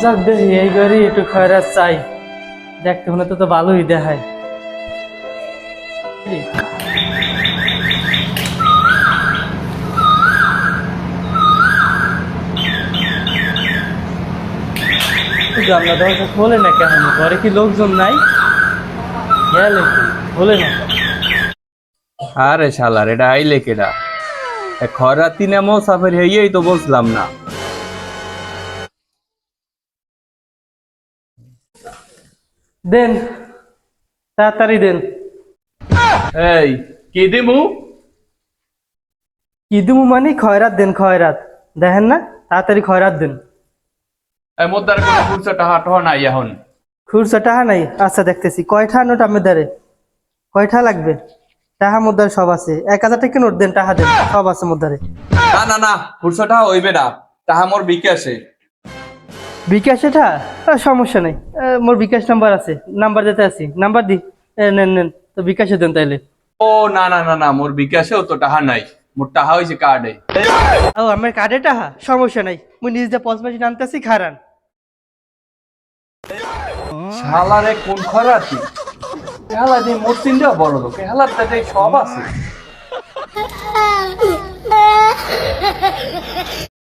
যাক দেখি, এই গাড়ি একটু চাই। দেখতে মনে তো তো ভালোই দেখায়। জানলা দরজা খোলে না কেন? ঘরে কি লোকজন নাই? খোলে না। আরে শালার, এটা আইলে কেডা? খরাতি নামো সাফার হইয়াই তো বলছিলাম না। দেন তাড়াতাড়ি দেন। এই কি দিমু? কি দিমু মানে খয়রাত দেন খয়রাত। দেখেন না তাড়াতাড়ি খয়রাত দেন। এই মোদ্দার কোনো খুরসা টাহা টহা নাই এখন। খুরসা টাহা নাই? আচ্ছা দেখতেছি। কয়টা নোট আমার দ্বারে কয়টা লাগবে? টাহা মোদ্দারে সব আছে। এক হাজার টাকা নোট দেন টাহা দেন সব আছে মোদ্দারে না না না খুরসা টাহা হইবে না। তাহা মোর বিকাশে। বিকাশ এটা সমস্যা নাই। মোর বিকাশ নাম্বার আছে। নাম্বার দিতে আছি। নাম্বার দি। নেন নেন তো বিকাশে দেন তাইলে। ও না না না না মোর বিকাশেও তো টাহা নাই। মোর টাহা হইছে কার্ডে। ও আমার কার্ডে টাহা? সমস্যা নাই। মুই নিজ দিয়ে পঞ্চাশ মাসি আনতেছি খারান। শালারে কোন খরাতি? হেলা দিয়ে মোর তিনটা বড় লোক হেলার সব আছে।